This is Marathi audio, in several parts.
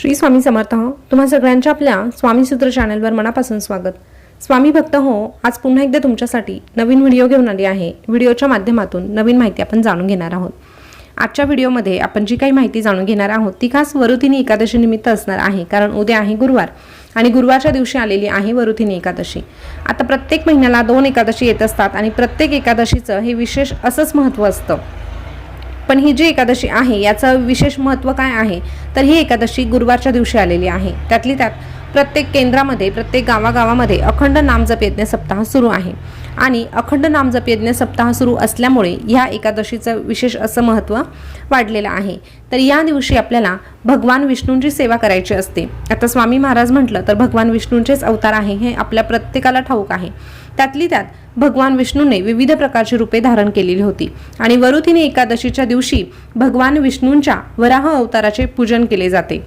श्री स्वामी समर्थ हो तुम्हा सगळ्यांच्या आपल्या स्वामी सूत्र चॅनलवर मनापासून स्वागत. स्वामी भक्त हो आज पुन्हा एकदा तुमच्यासाठी नवीन व्हिडिओ घेऊन आली आहे. व्हिडिओच्या माध्यमातून नवीन माहिती आपण जाणून घेणार आहोत. आजच्या व्हिडिओमध्ये आपण जी काही माहिती जाणून घेणार आहोत ती खास वरुथिनी एकादशी निमित्त असणार आहे. कारण उद्या आहे गुरुवार आणि गुरुवारच्या दिवशी आलेली आहे वरुथिनी एकादशी. आता प्रत्येक महिन्याला दोन एकादशी येत असतात आणि प्रत्येक एकादशीचं हे विशेष असंच महत्त्व असतं. पण ही जी एकादशी आहे याचं विशेष महत्त्व काय आहे? तर ही एकादशी गुरुवारच्या दिवशी आलेली आहे. त्यातली त्यात प्रत्येक केंद्रामध्ये प्रत्येक गावागावामध्ये अखंड नामजप यज्ञ सप्ताह सुरू आहे. आणि अखंड नामजप यज्ञ सप्ताह सुरू असल्यामुळे ह्या एकादशीचं विशेष असं महत्त्व वाढलेलं आहे. तर या दिवशी आपल्याला भगवान विष्णूंची सेवा करायची असते. आता स्वामी महाराज म्हटलं तर भगवान विष्णूंचेच अवतार आहे हे आपल्या प्रत्येकाला ठाऊक आहे. त्यातली त्यात भगवान विष्णूने विविध प्रकारची रूपे धारण केलेली होती. आणि वरुथिनी एकादशीच्या दिवशी भगवान विष्णूंच्या वराह अवताराचे पूजन केले जाते.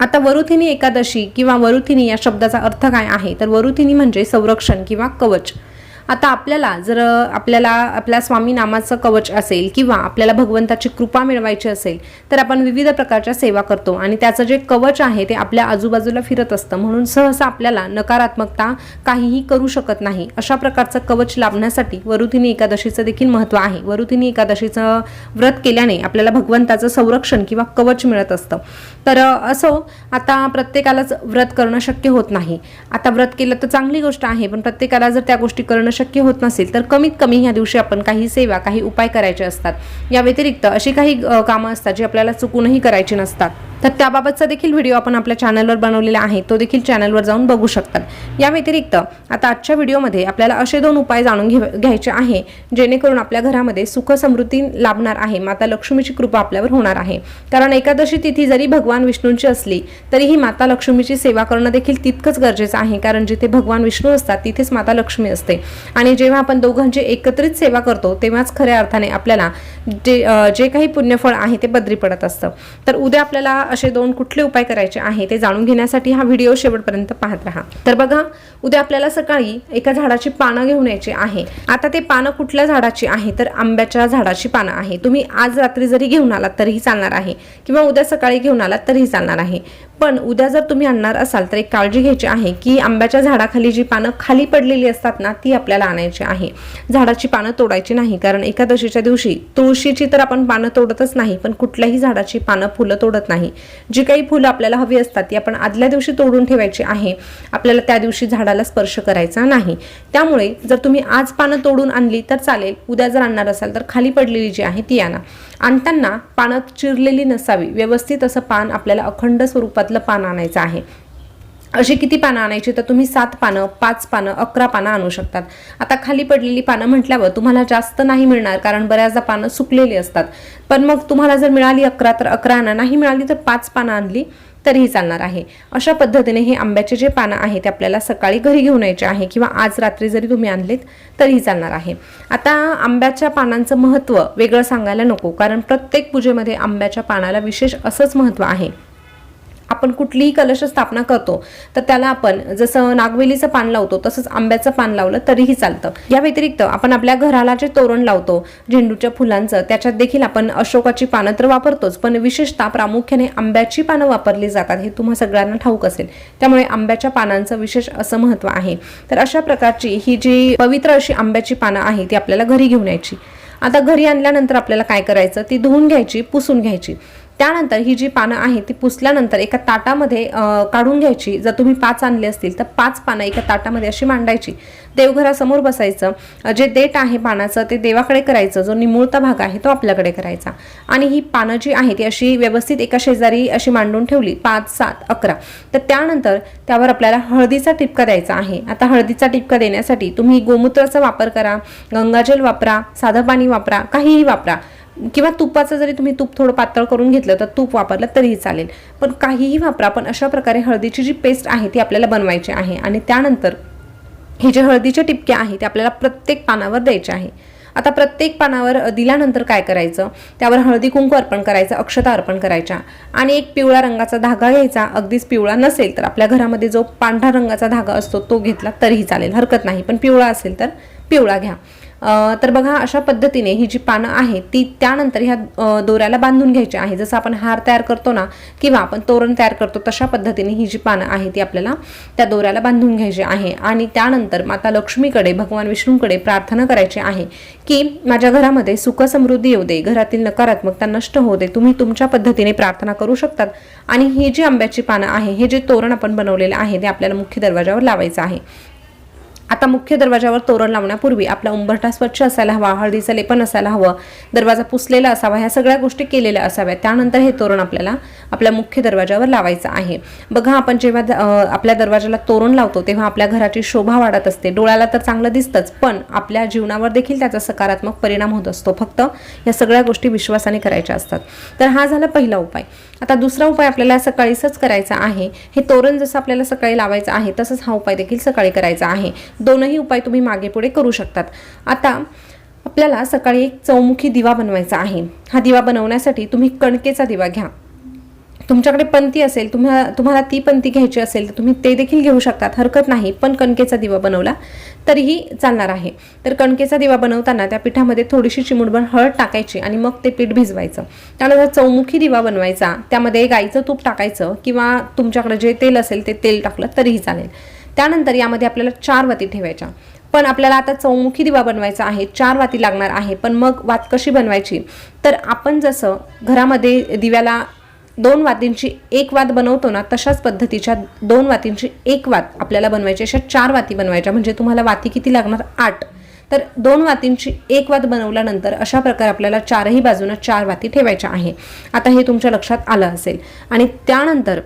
आता वरुथिनी एकादशी किंवा वरुथिनी या शब्दाचा अर्थ काय आहे? तर वरुथिनी म्हणजे संरक्षण किंवा कवच. आता आपल्याला जर आपल्याला आपल्या स्वामी नामाचं कवच असेल किंवा आपल्याला भगवंताची कृपा मिळवायची असेल तर आपण विविध प्रकारच्या सेवा करतो. आणि त्याचं जे कवच आहे ते आपल्या आजूबाजूला फिरत असतं. म्हणून सहसा आपल्याला नकारात्मकता काहीही करू शकत नाही. अशा प्रकारचं कवच लाभण्यासाठी वरुथिनी एकादशीचं देखील महत्त्व आहे. वरुथिनी एकादशीचं व्रत केल्याने आपल्याला भगवंताचं संरक्षण किंवा कवच मिळत असतं. तर असो आता प्रत्येकालाच व्रत करणं शक्य होत नाही. आता व्रत केलं तर चांगली गोष्ट आहे पण प्रत्येकाला जर त्या गोष्टी करणं शक्य होत नसेल तर कमीत कमी ह्या दिवशी आपण काही सेवा काही उपाय करायचे असतात. या व्यतिरिक्त अशी काही कामं असतात जी आपल्याला चुकूनही करायची नसतात. तर त्याबाबतचा देखील व्हिडिओ आपण आपल्या चॅनलवर बनवलेला आहे तो देखील चॅनलवर जाऊन बघू शकतात. या व्यतिरिक्त आता आजच्या व्हिडिओमध्ये आपल्याला असे दोन उपाय जाणून घे घ्यायचे आहे जेणेकरून आपल्या घरामध्ये सुख समृद्धी लाभणार आहे माता लक्ष्मीची कृपा आपल्यावर होणार आहे. कारण एकादशी तिथी जरी भगवान विष्णूंची असली तरीही माता लक्ष्मीची सेवा करणं देखील तितकंच गरजेचं आहे. कारण जिथे भगवान विष्णू असतात तिथेच माता लक्ष्मी असते. आणि जेव्हा आपण दोघांची एकत्रित सेवा करतो तेव्हाच खऱ्या अर्थाने आपल्याला जे जे काही पुण्यफळ आहे ते बदरी पडत असतं. तर उद्या आपल्याला असे दोन कुठले उपाय करायचे आहे ते जाणून घेण्यासाठी हा व्हिडिओ शेवटपर्यंत पाहत राहा. तर बघा उद्या आपल्याला सकाळी एका झाडाची पानं घेऊन यायची आहे. आता ते पानं कुठल्या झाडाची आहे? तर आंब्याच्या झाडाची पानं आहे. तुम्ही आज रात्री जरी घेऊन आलात तरीही चालणार आहे. किंवा उद्या सकाळी घेऊन आलात तरीही चालणार आहे. पण उद्या जर तुम्ही आणणार असाल तर एक काळजी घ्यायची आहे की आंब्याच्या झाडाखाली जी पानं खाली पडलेली असतात ना ती आपल्याला आणायची आहे. झाडाची पानं तोडायची नाही कारण एकादशीच्या दिवशी तुळशीची तर आपण पानं तोडतच नाही पण कुठल्याही झाडाची पानं फुलं तोडत नाही. जी काही फुलं आपल्याला हवी असतात ती आपण आदल्या दिवशी तोडून ठेवायची आहे. आपल्याला त्या दिवशी झाडाला स्पर्श करायचा नाही. त्यामुळे जर तुम्ही आज पानं तोडून आणली तर चालेल. उद्या जर आणणार असाल तर खाली पडलेली जी आहे ती आणा. आणताना पानं चिरलेली नसावी. व्यवस्थित असं पान आपल्याला अखंड स्वरूपातलं पान आणायचं आहे. अशी किती पानं आणायची? तर तुम्ही सात पानं पाच पानं अकरा पानं आणू शकतात. आता खाली पडलेली पानं म्हटल्यावर तुम्हाला जास्त नाही मिळणार कारण बऱ्याचदा पानं सुकलेली असतात. पण मग तुम्हाला जर मिळाली अकरा तर अकरा आणा. नाही मिळाली तर पाच पानं आणली. तरीही चालणार आहे. अशा पद्धतीने हे आंब्याचे जे पानं आहे ते आपल्याला सकाळी घरी घेऊन यायचे आहे किंवा आज रात्री जरी तुम्ही आणलेत तरीही चालणार आहे. आता आंब्याच्या पानांचं महत्त्व वेगळं सांगायला नको कारण प्रत्येक पूजेमध्ये आंब्याच्या पानाला विशेष असंच महत्त्व आहे. आपण कुठलीही कलश स्थापना करतो तर त्याला आपण जसं नागवेलीचं पान लावतो तसंच आंब्याचं पान लावलं तरीही चालतं. या व्यतिरिक्त आपण आपल्या घराला जे तोरण लावतो झेंडूच्या फुलांचं त्याच्यात देखील आपण अशोकाची पानं तर वापरतोच पण विशेषतः प्रामुख्याने आंब्याची पानं वापरली जातात हे तुम्हा सगळ्यांना ठाऊक असेल. त्यामुळे आंब्याच्या पानांचं विशेष असं महत्त्व आहे. तर अशा प्रकारची ही जी पवित्र अशी आंब्याची पानं आहे ती आपल्याला घरी घेऊन यायची. आता घरी आणल्यानंतर आपल्याला काय करायचं? ती धुवून घ्यायची पुसून घ्यायची. त्यानंतर ही जी पानं आहेत ती पुसल्यानंतर एका ताटामध्ये काढून घ्यायची. जर तुम्ही पाच आणले असतील तर पाच पानं एका ताटामध्ये अशी मांडायची. देवघरासमोर बसायचं. जे देठ आहे पानाचं ते देवाकडे करायचं. जो निमुळता भाग आहे तो आपल्याकडे करायचा. आणि ही पानं जी आहे ती अशी व्यवस्थित एका शेजारी अशी मांडून ठेवली. पाच सात अकरा. तर त्यानंतर त्यावर आपल्याला हळदीचा टिपका द्यायचा आहे. आता हळदीचा टिपका देण्यासाठी तुम्ही गोमूत्राचा वापर करा गंगाजल वापरा साधं पाणी वापरा काहीही वापरा. किंवा तुपाचं जरी तुम्ही तूप थोडं पातळ करून घेतलं तर तूप वापरलं तरीही चालेल. पण काहीही वापरा पण अशा प्रकारे हळदीची जी पेस्ट आहे ती आपल्याला बनवायची आहे. आणि त्यानंतर हे जे हळदीचे टिपके आहे ते आपल्याला प्रत्येक पानावर द्यायचे आहे. आता प्रत्येक पानावर दिल्यानंतर काय करायचं? त्यावर हळदी कुंकू अर्पण करायचं अक्षता अर्पण करायच्या. आणि एक पिवळा रंगाचा धागा घ्यायचा. अगदीच पिवळा नसेल तर आपल्या घरामध्ये जो पांढरा रंगाचा धागा असतो तो घेतला तरीही चालेल. हरकत नाही. पण पिवळा असेल तर पिवळा घ्या. तर बघा अशा पद्धतीने ही जी पानं आहेत ती त्यानंतर ह्या दोऱ्याला बांधून घ्यायची आहे. जसं आपण हार तयार करतो ना किंवा आपण तोरण तयार करतो तशा पद्धतीने ही जी पानं आहे ती आपल्याला त्या दोऱ्याला बांधून घ्यायची आहे. आणि त्यानंतर माता लक्ष्मीकडे भगवान विष्णूकडे प्रार्थना करायची आहे की माझ्या घरामध्ये सुख समृद्धी येऊ दे. घरातील नकारात्मकता नष्ट होऊ दे. तुम्ही तुमच्या पद्धतीने प्रार्थना करू शकतात. आणि ही जी आंब्याची पानं आहे हे जे तोरण आपण बनवलेलं आहे ते आपल्याला मुख्य दरवाजावर लावायचं आहे. आता मुख्य दरवाजावर तोरण लावण्यापूर्वी आपला उंबरठा स्वच्छ असायला हवा हळदीचं लेपन असायला हवं. दरवाजा पुसलेला असावा ह्या सगळ्या गोष्टी केलेल्या असाव्या त्यानंतर हे तोरण आपल्याला आपल्या मुख्य दरवाजावर लावायचं आहे. बघा आपण जेव्हा आपल्या दरवाजाला तोरण लावतो तेव्हा आपल्या घराची शोभा वाढत असते. डोळ्याला तर चांगलं दिसतंच पण आपल्या जीवनावर देखील त्याचा सकारात्मक परिणाम होत असतो. फक्त या सगळ्या गोष्टी विश्वासाने करायच्या असतात. तर हा झाला पहिला उपाय. आता दुसरा उपाय आपल्याला सकाळीच करायचा आहे. हे तोरण जसं आपल्याला सकाळी लावायचं आहे तसंच हा उपाय देखील सकाळी करायचा आहे. दोनही उपाय तुम्ही मागे पुढे करू शकतात. आता आपल्याला सकाळी एक चौमुखी दिवा बनवायचा आहे. हा दिवा बनवण्यासाठी तुम्ही कणकेचा दिवा घ्या. तुमच्याकडे पंथी असेल तुम्हाला तुम्हाला ती पंथी घ्यायची असेल तर तुम्ही ते देखील घेऊ शकतात. हरकत नाही पण कणकेचा दिवा बनवला तरीही चालणार आहे. तर कणकेचा दिवा बनवताना त्या पिठामध्ये थोडीशी चिमुडभर हळद टाकायची आणि मग ते पीठ भिजवायचं. त्यानंतर चौमुखी दिवा बनवायचा. त्यामध्ये गाईचं तूप टाकायचं किंवा तुमच्याकडे जे तेल असेल ते तेल टाकलं तरीही चालेल. त्यानंतर यामध्ये आपल्याला चार वाती ठेवायच्या. पण आपल्याला आता चौमुखी दिवा बनवायचा आहे चार वाती लागणार आहे पण मग वात कशी बनवायची? तर आपण जसं घरामध्ये दिव्याला दोन वातींची एक वात बनवतो ना तशाच पद्धतीच्या दोन वातींची एक वात आपल्याला बनवायची अशा चार वाती बनवायच्या. म्हणजे तुम्हाला वाती किती लागणार? आठ. तर दोन वातींची एक वात बनवल्यानंतर अशा प्रकारे आपल्याला चारही बाजूनं चार वाती ठेवायच्या आहे. आता हे तुमच्या लक्षात आलं असेल. आणि त्यानंतर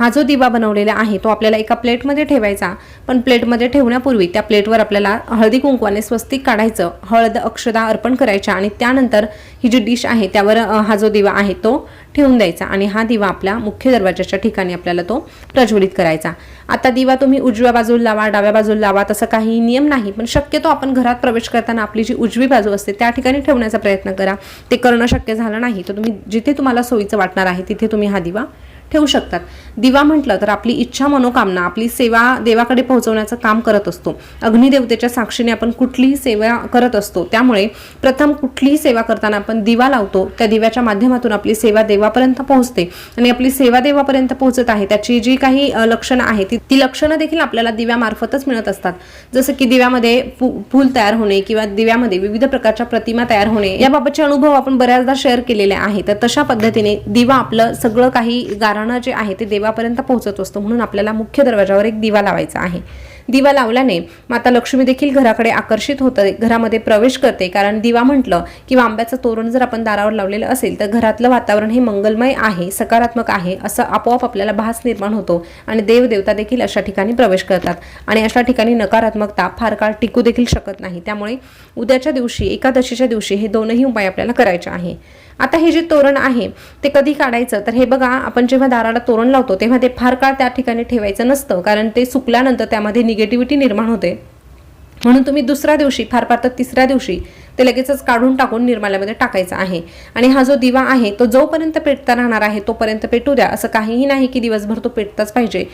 हा जो दिवा बनवलेला आहे तो आपल्याला एका प्लेटमध्ये ठेवायचा. पण प्लेटमध्ये ठेवण्यापूर्वी त्या प्लेटवर आपल्याला हळदी कुंकवाने स्वस्तिक काढायचं हळद अक्षदा अर्पण करायच्या आणि त्यानंतर ही जी डिश आहे त्यावर हा जो दिवा आहे तो ठेवून द्यायचा आणि हा दिवा आपल्या मुख्य दरवाजाच्या ठिकाणी आपल्याला तो प्रज्वलित करायचा. आता दिवा तुम्ही उजव्या बाजूला लावा डाव्या बाजूला लावा तसं काही नियम नाही पण शक्यतो आपण घरात प्रवेश करताना आपली जी उजवी बाजू असते त्या ठिकाणी ठेवण्याचा प्रयत्न करा. ते करणं शक्य झालं नाही तर तुम्ही जिथे तुम्हाला सोयीचं वाटणार आहे तिथे तुम्ही हा दिवा ठेवू शकतात. दिवा म्हटलं तर आपली इच्छा मनोकामना आपली सेवा देवाकडे पोहोचवण्याचं काम करत असतो. अग्निदेवतेच्या साक्षीने आपण कुठलीही सेवा करत असतो. त्यामुळे प्रथम कुठलीही सेवा करताना आपण दिवा लावतो. त्या दिव्याच्या माध्यमातून आपली सेवा देवापर्यंत पोहोचते. आणि आपली सेवा देवापर्यंत पोहोचत आहे. त्याची जी काही लक्षणं आहेत ती ती लक्षणं देखील आपल्याला दिव्यामार्फतच मिळत असतात. जसं की दिव्यामध्ये फु- फूल तयार होणे किंवा दिव्यामध्ये विविध प्रकारच्या प्रतिमा तयार होणे याबाबतचे अनुभव आपण बऱ्याचदा शेअर केलेले आहेत. तर तशा पद्धतीने दिवा आपलं सगळं काही गारणं जे आहे ते देवापर्यंत पोहोचत असतो म्हणून आपल्याला मुख्य दरवाजावर एक दिवा लावायचा आहे. दिवा लावल्याने माता लक्ष्मी देखील घराकडे आकर्षित होते घरामध्ये प्रवेश करते. कारण दिवा म्हटलं किंवा आंब्याचं तोरण जर आपण दारावर लावलेलं असेल तर घरातलं वातावरण हे मंगलमय आहे सकारात्मक आहे असं आपोआप आपल्याला भास निर्माण होतो आणि देवदेवता देखील अशा ठिकाणी प्रवेश करतात. आणि अशा ठिकाणी नकारात्मकता फार काळ टिकू देखील शकत नाही. त्यामुळे उद्याच्या दिवशी एकादशीच्या दिवशी हे दोनही उपाय आपल्याला करायचे आहे. आता हे जे तोरण आहे ते कधी काढायचं? तर हे बघा आपण जेव्हा दाराला तोरण लावतो तेव्हा ते फार काळ त्या ठिकाणी ठेवायचं नसतं कारण ते सुकल्यानंतर त्यामध्ये निगेटिव्हिटी निर्माण होते. म्हणून तुम्ही दुसऱ्या दिवशी फार फार तर तिसऱ्या दिवशी ते लगेचच काढून टाकून निर्माल्यामध्ये टाकायचं आहे. आणि हा जो दिवा आहे तो जोपर्यंत पेटता राहणार आहे तोपर्यंत पेटू द्या असं काहीही नाही की दिवसभर तो पेटताच पाहिजे.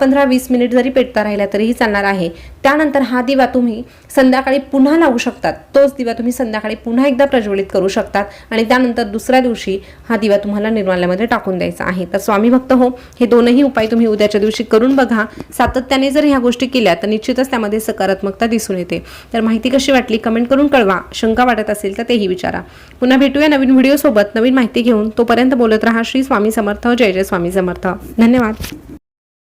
पंधरा वीस मिनिट जरी पेटता राहिला तरीही चालणार आहे. त्यानंतर हा दिवा तुम्ही संध्याकाळी पुन्हा लावू शकतात. तोच दिवा तुम्ही संध्याकाळी पुन्हा एकदा प्रज्वलित करू शकतात आणि त्यानंतर दुसऱ्या दिवशी हा दिवा तुम्हाला निर्माल्यामध्ये टाकून द्यायचा आहे. तर स्वामी भक्त हो हे दोनही उपाय तुम्ही उद्याच्या दिवशी करून बघा. सातत्याने जर ह्या गोष्टी केल्या तर निश्चितच त्यामध्ये सकारात्मकता दिसून येते. तर माहिती कशी वाटली कमेंट करून कळवा. शंका वाटत असेल तर तेही विचारा. पुन्हा भेटूया नवीन व्हिडिओसोबत नवीन माहिती घेऊन तोपर्यंत बोलत राहा. श्री स्वामी समर्थ. जय जय स्वामी समर्थ. धन्यवाद.